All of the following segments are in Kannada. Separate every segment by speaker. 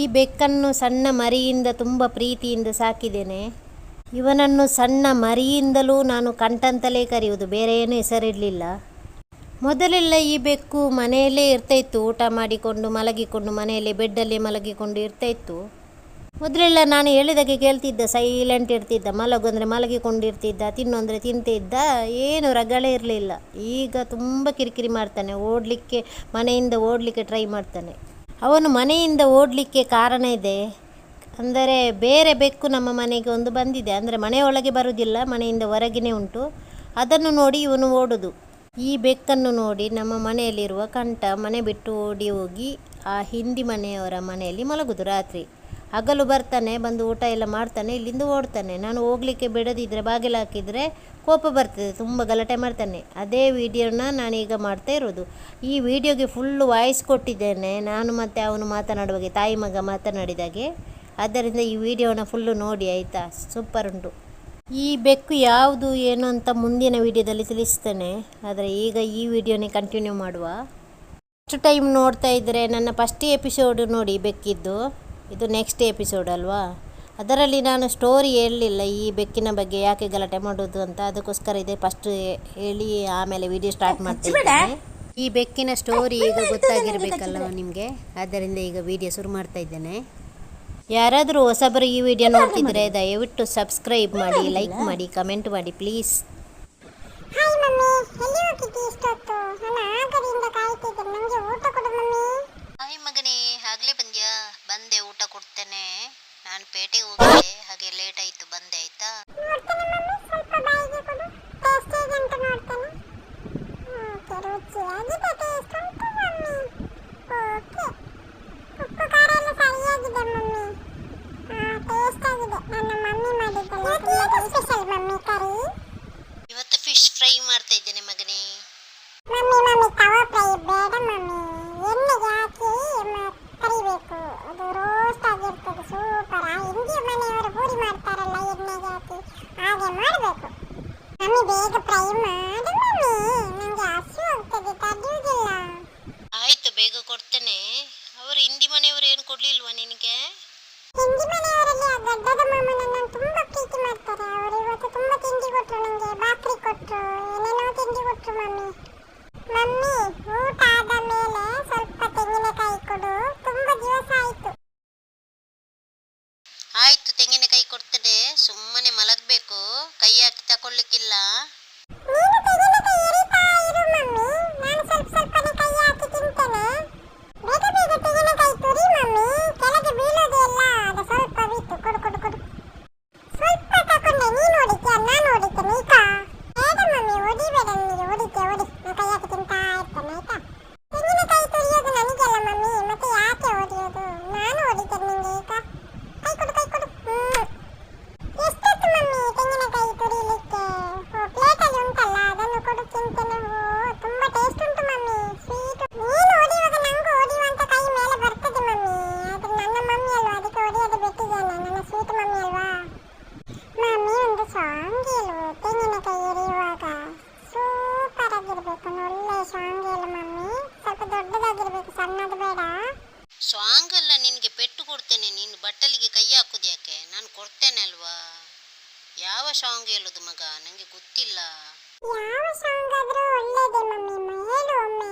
Speaker 1: ಈ ಬೆಕ್ಕನ್ನು ಸಣ್ಣ ಮರಿಯಿಂದ ತುಂಬ ಪ್ರೀತಿಯಿಂದ ಸಾಕಿದ್ದೇನೆ. ಇವನನ್ನು ಸಣ್ಣ ಮರಿಯಿಂದಲೂ ನಾನು ಕಂಟಂತಲೇ ಕರೆಯುವುದು, ಬೇರೆ ಏನು ಹೆಸರಿರಲಿಲ್ಲ ಮೊದಲೆಲ್ಲ ಈ ಬೆಕ್ಕು ಮನೆಯಲ್ಲೇ ಇರ್ತಾಯಿತ್ತು ಊಟ ಮಾಡಿಕೊಂಡು ಮಲಗಿಕೊಂಡು ಮನೆಯಲ್ಲೇ ಬೆಡ್ಡಲ್ಲೇ ಮಲಗಿಕೊಂಡು ಇರ್ತಾಯಿತ್ತು ಮೊದಲೆಲ್ಲ ನಾನು ಹೇಳಿದಾಗೆ ಕೇಳ್ತಿದ್ದ ಸೈಲೆಂಟ್ ಇರ್ತಿದ್ದ, ಮಲಗು ಅಂದರೆ ಮಲಗಿಕೊಂಡಿರ್ತಿದ್ದ, ತಿನ್ನು ಅಂದರೆ ತಿಂತಿದ್ದ, ಏನು ರಗಳೆ ಇರಲಿಲ್ಲ. ಈಗ ತುಂಬ ಕಿರಿಕಿರಿ ಮಾಡ್ತಾನೆ, ಓಡಲಿಕ್ಕೆ ಮನೆಯಿಂದ ಓಡಲಿಕ್ಕೆ ಟ್ರೈ ಮಾಡ್ತಾನೆ. ಅವನು ಮನೆಯಿಂದ ಓಡಲಿಕ್ಕೆ ಕಾರಣ ಇದೆ. ಅಂದರೆ ಬೇರೆ ಬೆಕ್ಕು ನಮ್ಮ ಮನೆಗೆ ಒಂದು ಬಂದಿದೆ. ಅಂದರೆ ಮನೆಯೊಳಗೆ ಬರುವುದಿಲ್ಲ, ಮನೆಯಿಂದ ಹೊರಗಿನೇ ಉಂಟು. ಅದನ್ನು ನೋಡಿ ಇವನು ಓಡುದು. ಈ ಬೆಕ್ಕನ್ನು ನೋಡಿ ನಮ್ಮ ಮನೆಯಲ್ಲಿರುವ ಕಂಠ ಮನೆ ಬಿಟ್ಟು ಓಡಿ ಹೋಗಿ ಆ ಹಿಂದಿ ಮನೆಯವರ ಮನೆಯಲ್ಲಿ ಮಲಗುದು ರಾತ್ರಿ. ಹಗಲು ಬರ್ತಾನೆ, ಬಂದು ಊಟ ಎಲ್ಲ ಮಾಡ್ತಾನೆ, ಇಲ್ಲಿಂದ ಓಡ್ತಾನೆ. ನಾನು ಹೋಗ್ಲಿಕ್ಕೆ ಬಿಡದಿದ್ದರೆ ಬಾಗಿಲು ಹಾಕಿದರೆ ಕೋಪ ಬರ್ತದೆ, ತುಂಬ ಗಲಾಟೆ ಮಾಡ್ತಾನೆ. ಅದೇ ವಿಡಿಯೋನ ನಾನೀಗ ಮಾಡ್ತಾ ಇರೋದು. ಈ ವಿಡಿಯೋಗೆ ಫುಲ್ಲು ವಾಯ್ಸ್ ಕೊಟ್ಟಿದ್ದೇನೆ. ನಾನು ಮತ್ತು ಅವನು ಮಾತನಾಡುವಾಗೆ, ತಾಯಿ ಮಗ ಮಾತನಾಡಿದಾಗೆ. ಆದ್ದರಿಂದ ಈ ವಿಡಿಯೋನ ಫುಲ್ಲು ನೋಡಿ, ಆಯಿತಾ? ಸೂಪರ್ ಉಂಟು. ಈ ಬೆಕ್ಕು ಯಾವುದು, ಏನು ಅಂತ ಮುಂದಿನ ವಿಡಿಯೋದಲ್ಲಿ ತಿಳಿಸ್ತೇನೆ. ಆದರೆ ಈಗ ಈ ವಿಡಿಯೋನೇ ಕಂಟಿನ್ಯೂ ಮಾಡುವ. ಫಸ್ಟ್ ಟೈಮ್ ನೋಡ್ತಾ ಇದ್ದರೆ ನನ್ನ ಫಸ್ಟ್ ಎಪಿಸೋಡು ನೋಡಿ ಬೆಕ್ಕಿದ್ದು. ಇದು ನೆಕ್ಸ್ಟ್ ಎಪಿಸೋಡ್ ಅಲ್ವಾ? ಅದರಲ್ಲಿ ನಾನು ಸ್ಟೋರಿ ಹೇಳಲಿಲ್ಲ ಈ ಬೆಕ್ಕಿನ ಬಗ್ಗೆ ಯಾಕೆ ಗಲಾಟೆ ಮಾಡೋದು ಅಂತ. ಅದಕ್ಕೋಸ್ಕರ ಇದೆ ಫಸ್ಟ್ ಹೇಳಿ ಆಮೇಲೆ ವಿಡಿಯೋ ಸ್ಟಾರ್ಟ್ ಮಾಡ್ತಿದ್ದೇನೆ ಈ ಬೆಕ್ಕಿನ ಸ್ಟೋರಿ ಈಗ ಗೊತ್ತಾಗಿರಬೇಕಲ್ಲ ನಿಮಗೆ? ಆದ್ದರಿಂದ ಈಗ ವಿಡಿಯೋ ಶುರು ಮಾಡ್ತಾ ಇದ್ದೇನೆ. ಯಾರಾದರೂ ಹೊಸಬರು ಈ ವಿಡಿಯೋ ನೋಡ್ತಿದ್ರೆ ದಯವಿಟ್ಟು ಸಬ್ಸ್ಕ್ರೈಬ್ ಮಾಡಿ ಲೈಕ್ ಮಾಡಿ ಕಮೆಂಟ್ ಮಾಡಿ ಪ್ಲೀಸ್
Speaker 2: ಹಾಯ್ ಮಮ್ಮಿ ಎಲ್ಲಿ ಹೋಗಿದ್ದಿ ಇಷ್ಟೊತ್ತು ನಾನು ಆಗದಿಂದ ಕಾಯ್ತಿದ್ದೆ ನನಗೆ ಊಟ ಕೊಡು ಮಮ್ಮಿ
Speaker 1: ಹಾಯ್ ಮಗನೇ ಆಗ್ಲೇ ಬಂದ್ಯಾ ಬಂದೆ ಊಟ ಕೊಡ್ತೇನೆ ನಾನು ಪೇಟೆಗೆ ಹೋಗಿದ್ದೆ ಹಾಗೆ ಲೇಟ್ ಆಯ್ತು ಬಂದೆ ಆಯ್ತಾ
Speaker 2: ನೋಡ್ತೇನೆ ಮಮ್ಮಿ ಸ್ವಲ್ಪ ಬಾಯಿಗೆ ಕೊಡು ಟೇಸ್ಟ್ ಹೇಗೆ ಅಂತ ನೋಡ್ತೇನೆ ಓಕೆ ರುಚಿಯಾಗಿದೆ ಟೇಸ್ಟ್ ಉಂಟು ಮಮ್ಮಿ ಓಕೆ ಉಪ್ಪು ಖಾರ ಎಲ್ಲ ಸರಿಯಾಗಿದೆ ಮಮ್ಮಿ ಟೇಸ್ಟ್ ಆಗಿದೆ ನನ್ನ ಮಮ್ಮಿ ಮಾಡಿದ್ದಲ್ಲ ತುಂಬ ಸ್ಪೆಷಲ್ ಮಮ್ಮಿ ಕರಿ
Speaker 1: ಇವತ್ತು ಫಿಶ್ ಫ್ರೈ ಮಾಡ್ತಾ ಇದ್ದೇನೆ ಮಗನೇ
Speaker 2: ಮಮ್ಮಿ ಮಮ್ಮಿ ತವ ಫ್ರೈ ಬೇಡ ಮಮ್ಮಿ ಎಣ್ಣೆಗೆ ಹಾಕಿ ಮ- ಕರಿಬೇಕು ಅದು ರೋಸ್ಟ್ ಆಗಿರ್ತದೆ ಸೂಪರ್. ಆ ಹಿಂದಿ ಮನೆಯವರು ಪೂರಿ ಮಾಡ್ತಾರಲ್ಲ ಎಣ್ಣೆಗೆ ಹಾಕಿ ಹಾಗೆ ಮಾಡಬೇಕು. ಮಮ್ಮಿ ಬೇಗ ಫ್ರೈ ಮಾಡು ಮಮ್ಮಿ. ನನಗೆ ಹಸು ಹೋಗ್ತದೆ ತಡೆಯುವುದಿಲ್ಲ
Speaker 1: ಆಯ್ತು ಬೇಗ ಕೊಡ್ತೇನೆ. ಅವರು ಹಿಂದಿ ಮನೆಯವರು ಏನು ಕೊಡ್ಲಿಲ್ವಾ ನಿನಗೆ?
Speaker 2: ಹಿಂದಿ ಮನೆಯವರಲ್ಲಿ ಆ ಗಡ್ಡದ ಮಾಮ ನನ್ನನ್ನು ತುಂಬಾ ಪ್ರೀತಿ ಮಾಡ್ತಾರೆ. ಅವರು ಇವತ್ತು ತುಂಬಾ ತಿಂಡಿ ಕೊಟ್ರು ನನಗೆ ಬಾಕ್ರಿ ಕೊಟ್ರು ಏನೇನೋ ತಿಂಡಿ ಕೊಟ್ರು ಮಮ್ಮಿ. ಮಮ್ಮಿ ಊಟ ಆದ ಮೇಲೆ ಸ್ವಲ್ಪ ತೆಂಗಿನಕಾಯಿ ಕೊಡು ತುಂಬಾ ದಿವಸ ಆಯ್ತು
Speaker 1: ಆಯ್ತು ತೆಂಗಿನಕಾಯಿ ಕೊಡ್ತೇನೆ ಸುಮ್ಮನೆ ಮಲಗಬೇಕು ಕೈ ಹಾಕಿ ತಕೊಳ್ಳಿಕ್ಕಿಲ್ಲ
Speaker 2: ನೀನು ತೆಂಗಿನಕಾಯಿ ಎರಿತಾ ಇರು ಮಮ್ಮಿ ನಾನು ಸ್ವಲ್ಪ ಸ್ವಲ್ಪನೇ ಕೈ ಹಾಕಿ ತಿಂತೇನೆ ಬೇಗ ಬೇಗ ತೆಂಗಿನಕಾಯಿ ತುರಿ ಮಮ್ಮಿ ಕೆಳಗೆ ಬೀಳೋದು ಎಲ್ಲ ಅದು ಸ್ವಲ್ಪ ಬಿಟ್ಟು ಕೊಡು ಕೊಡು ಕೊಡು ಸ್ವಲ್ಪ ತಕೊಂಡೆ ನೀನು ಹೊಡಿತೀಯ ನಾನು ಹೊಡಿತೇನೆ ಈಗ ಬೇಡ ಮಮ್ಮಿ ಹೊಡಿಬೇಡ ನನಗೆ ಹೊಡಿತೀಯ ಹೊಡಿ ನಾನು ಕೈ ಹಾಕಿ ತಿಂತಾ ಇರ್ತೇನೆ ಆಯ್ತಾ ತೆಂಗಿನಕಾಯಿ ತುರಿಯೋದು ನನಗೆಲ್ಲ ಮಮ್ಮಿ ಮತ್ತೆ ಯಾಕೆ ಹೊಡಿಯೋದು ನಾನು ಹೊಡಿತೇನೆ ನಿಂಗೆ ಈಗ ಕೈ ಕೊಡು ಕೈ ಕೊಡು ಹ್ಮ್ ಎಷ್ಟೊತ್ತು ಮಮ್ಮಿ ತೆಂಗಿನಕಾಯಿ ತುರಿಲಿಕ್ಕೆ ಓ ಪ್ಲೇಟಲ್ಲಿ ಉಂಟಲ್ಲ ಅದನ್ನು ಕೊಡು ತಿಂತೇನೆ ಓ ತುಂಬಾ ಟೇಸ್ಟ್ ಉಂಟು ಮಮ್ಮಿ ಸ್ವೀಟ್ ನೀನು ಹೊಡಿಯುವಾಗ ನಂಗೂ ಹೊಡಿಯುವಂತ ಕೈ ಮೇಲೆ ಬರ್ತದೆ ಮಮ್ಮಿ ಆದ್ರೆ ನನ್ನ ಮಮ್ಮಿ ಅಲ್ವಾ ಅದಕ್ಕೆ ಹೊಡೆಯೋದು ಬಿಟ್ಟಿದ್ದೇನೆ ನನ್ನ ಸ್ವೀಟ್ ಮಮ್ಮಿ ಅಲ್ವಾ ಮಮ್ಮಿ ಒಂದು ಸಾಂಗ್ ಹೇಳು ತೆಂಗಿನಕಾಯಿ ಎರಿಯುವಾಗ ಸೂಪರ್ ಆಗಿರ್ಬೇಕು ಒಳ್ಳೆ ಇಲ್ಲ ಮಮ್ಮಿ. ಸ್ವಲ್ಪ ದೊಡ್ಡದಾಗಿರ್ಬೇಕು ಸಣ್ಣದು ಬೇಡ.
Speaker 1: ಸಾಂಗ್ ಅಲ್ಲ ನಿನಗೆ ಪೆಟ್ಟು ಕೊಡ್ತೇನೆ ನೀನು. ಬಟ್ಟಲಿಗೆ ಕೈ ಹಾಕುದು ಯಾಕೆ? ನಾನು ಕೊಡ್ತೇನೆ ಅಲ್ವಾ? ಯಾವ ಸಾಂಗ್ ಹೇಳೋದು ಮಗ? ನನಗೆ ಗೊತ್ತಿಲ್ಲ.
Speaker 2: ಯಾವ ಸಾಂಗ್ ಆದ್ರೂ ಒಳ್ಳೇದೇ ಮಮ್ಮಿ. ಹೇಳು ಒಮ್ಮೆ.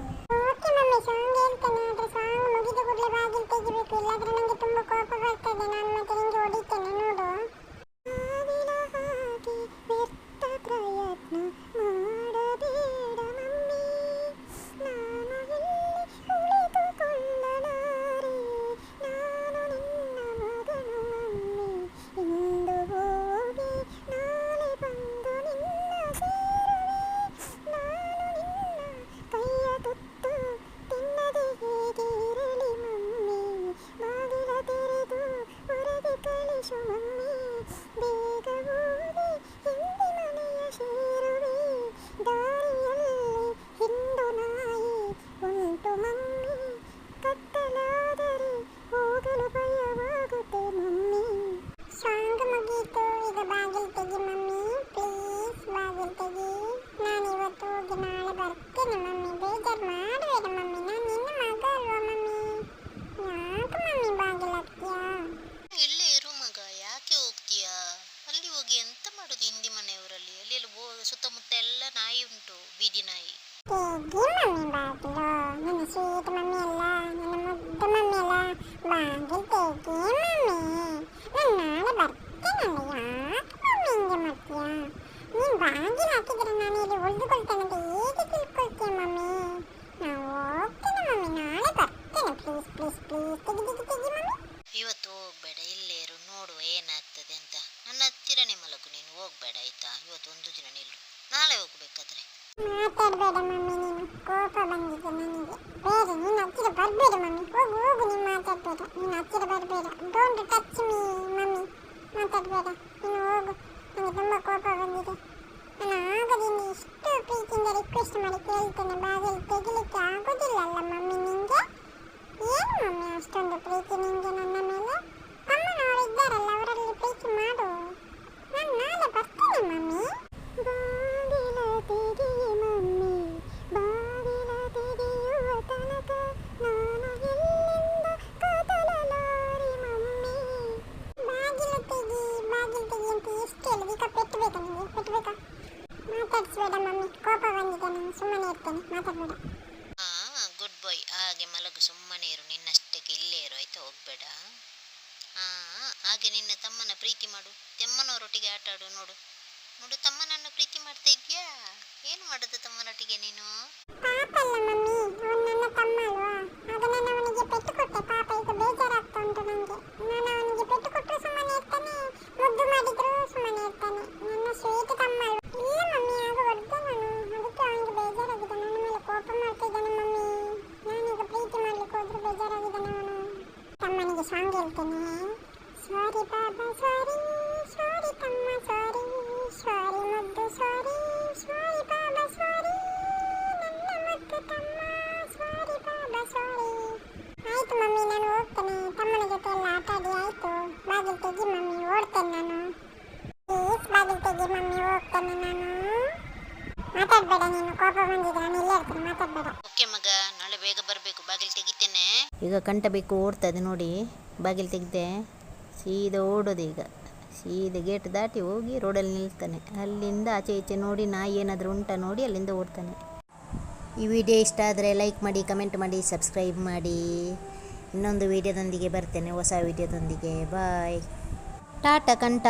Speaker 2: ಯಾಕೆ ಮಮ್ಮಿ ಹಿಂಗೆ ಹಾಕಿದ್ರೆ ನಾನು ಇಲ್ಲಿ ಉಳಿದುಕೊಳ್ತೇನೆ ಹೇಗೆ ತಿಳ್ಕೊಳ್ತೀಯ ಮಮ್ಮಿ ನಾವು ಹೋಗ್ತೇನೆ ಮಮ್ಮಿ ನಾಳೆ ಬರ್ತೇನೆ ಪ್ಲೀಸ್ ಪ್ಲೀಸ್ ಮಮ್ಮಿ
Speaker 3: ಇವತ್ತು ಹೋಗ್ಬೇಡ ಇಲ್ಲೇ ಇರು ನೋಡುವ ಏನಾಗ್ತದೆ ಅಂತ. ನನ್ನ ಹತ್ತಿರನೇ ಮಲಗು ನೀನು ಹೋಗ್ಬೇಡ, ಆಯ್ತಾ? ಇವತ್ತು ಒಂದು ದಿನ ನಿಲ್ಲು. ನಾಳೆ ಹೋಗ್ಬೇಕಾದ್ರೆ.
Speaker 2: ಮಾತಾಡಬೇಡ ಮಮ್ಮಿ ನೀನು ಕೋಪ ಬಂದಿದೆ ನನಗೆ ಬೇಡ ನೀನು ಹತ್ತಿರ ಬರಬೇಡ ಮಮ್ಮಿ ಹೋಗು ಹೋಗು, ನೀನು ಮಾತಾಡಬೇಡ. ನೀನು ಹತ್ತಿರ ಬರಬೇಡ. ಡೋಂಟ್ ಟಚ್ ಮೀ ಮಮ್ಮಿ ಮಾತಾಡಬೇಡ. ನೀನು ಹೋಗು. ನನಗೆ ತುಂಬ ಕೋಪ ಬಂದಿದೆ. ನಾನು ಆಗದಿಂದ ಇಷ್ಟು ಪ್ರೀತಿಯಿಂದ ರಿಕ್ವೆಸ್ಟ್ ಮಾಡಿ ಕೇಳ್ತೇನೆ. ಬಾಗಿಲು ತೆಗಿಲಿಕ್ಕೆ ಆಗೋದಿಲ್ಲ ಅಲ್ಲ ಮಮ್ಮಿ ನಿಂಗೆ? ಏನು ಮಮ್ಮಿ ಅಷ್ಟೊಂದು ಪ್ರೀತಿ ನಿಂಗೆ ನನ್ನ ಮೇಲೆ? ಅಮ್ಮನವರು ಇದ್ದಾರಲ್ಲ ಅವರಲ್ಲಿ ಪ್ರೀತಿ ಮಾಡು. ನಾನು ನಾಳೆ ಬರ್ತೇನೆ ಮಮ್ಮಿ.
Speaker 3: ಹಾಗೆ ಮಲಗು, ಸುಮ್ಮನೆ ಇರು. ನಿನ್ನಷ್ಟಕ್ಕೆ ಇಲ್ಲೇ ಇರು. ಆಯ್ತಾ? ಹೋಗ್ಬೇಡ. ಹಾ, ಹಾಗೆ ನಿನ್ನ ತಮ್ಮನ ಪ್ರೀತಿ ಮಾಡು. ತಮ್ಮನವರೊಟ್ಟಿಗೆ ಆಟ ಆಡು, ನೋಡು. ನೋಡು, ತಮ್ಮನನ್ನು ಪ್ರೀತಿ ಮಾಡ್ತಾ ಇದ್ಯಾ ಏನು ಮಾಡುದು ತಮ್ಮನೊಟ್ಟಿಗೆ ನೀನು
Speaker 2: ಪಾಪ ಅಲ್ಲ ಮಮ್ಮಿ ಅವನು ನನ್ನ ತಮ್ಮ ಅಲ್ವಾ ಆಗ ನಾನು ಅವನಿಗೆ ಪೆಟ್ಟು ಕೊಟ್ಟೆ ಪಾಪ ಈಗ ಬೇಜಾರಾಗ್ತಾ ಉಂಟು ನನಗೆ ನಾನು ಅವನಿಗೆ ಪೆಟ್ಟು ಕೊಟ್ಟರು ಸುಮ್ಮನೆ ಇರ್ತಾನೆ ಮುದ್ದು ಮಾಡಿದ್ರು ಸುಮ್ಮನೆ ಇರ್ತಾನೆ ನನ್ನ ಸ್ವೀಟ್ ತಮ್ಮ ಅಲ್ವಾ ಇಲ್ಲ ಮಮ್ಮಿ ಆಗ ಹೊಡೆದೆ ನಾನು ಅದಕ್ಕೆ ಅವನಿಗೆ ಬೇಜಾರಾಗಿದೆ ನನ್ನ ಮೇಲೆ ಕೋಪ ಮಾಡ್ತಿದ್ದಾನೆ ಮಮ್ಮಿ ನಾನೀಗ ಪ್ರೀತಿ ಮಾಡ್ಲಿಕ್ಕೆ ಹೋದ್ರೆ ಬೇಜಾರಾಗಿದ್ದಾನೆ ಅವನು ತಮ್ಮನಿಗೆ ಸಾಂಗ್ ಹೇಳ್ತೇನೆ. ಸಾರಿ ಬಾಬಾ, ಸಾರಿ ಸಾರಿ ತಮ್ಮ, ಸಾರಿ ಸಾರಿ ಮುದ್ದು, ಸಾರಿ ಸಾರಿ ಬಾಬಾ, ಸಾರಿ, ನನ್ನ ಮತ್ತು ತಮ್ಮ, ಸಾರಿ ಬಾಬಾ, ಸಾರಿ. ಆಯ್ತು ಮಮ್ಮಿ, ನಾನು ಹೋಗ್ತೇನೆ. ತಮ್ಮನ ಜೊತೆ ಎಲ್ಲ ಆಟ ಆಡಿ ಆಯ್ತು. ಬಾಗಿಲು ತೆಗಿ ಮಮ್ಮಿ, ಓಡ್ತೇನೆ ನಾನು. ಪ್ಲೀಸ್ ಬಾಗಿಲು ತೆಗಿ ಮಮ್ಮಿ, ಹೋಗ್ತೇನೆ ನಾನು. ಮಾತಾಡ್ಬೇಡ ನೀನು, ಕೋಪ ಬಂದಿದೆ, ನಾನು ಇಲ್ಲೇ ಇರ್ತೀನಿ, ಮಾತಾಡ್ಬೇಡ.
Speaker 3: ಓಕೆ ಮಗ, ನಾಳೆ ಬೇಗ ಬರಬೇಕು. ಬಾಗಿಲು ತೆಗಿತೇನೆ.
Speaker 1: ಈಗ ಕಂಠ ಬೇಕು ಓಡ್ತದೆ ನೋಡಿ, ಬಾಗಿಲು ತೆಗೆದೆ, ಸೀದಾ ಓಡೋದು ಈಗ. ಸೀದಾ ಗೇಟ್ ದಾಟಿ ಹೋಗಿ ರೋಡಲ್ಲಿ ನಿಲ್ತಾನೆ. ಅಲ್ಲಿಂದ ಆಚೆ ಈಚೆ ನೋಡಿ, ನಾಯಿ ಏನಾದರೂ ಉಂಟಾ ನೋಡಿ ಅಲ್ಲಿಂದ ಓಡ್ತಾನೆ. ಈ ವಿಡಿಯೋ ಇಷ್ಟ ಆದರೆ ಲೈಕ್ ಮಾಡಿ ಕಮೆಂಟ್ ಮಾಡಿ ಸಬ್ಸ್ಕ್ರೈಬ್ ಮಾಡಿ. ಇನ್ನೊಂದು ವಿಡಿಯೋದೊಂದಿಗೆ ಬರ್ತೇನೆ, ಹೊಸ ವಿಡಿಯೋದೊಂದಿಗೆ ಬಾಯ್ ಟಾಟಾ ಕಂಠ.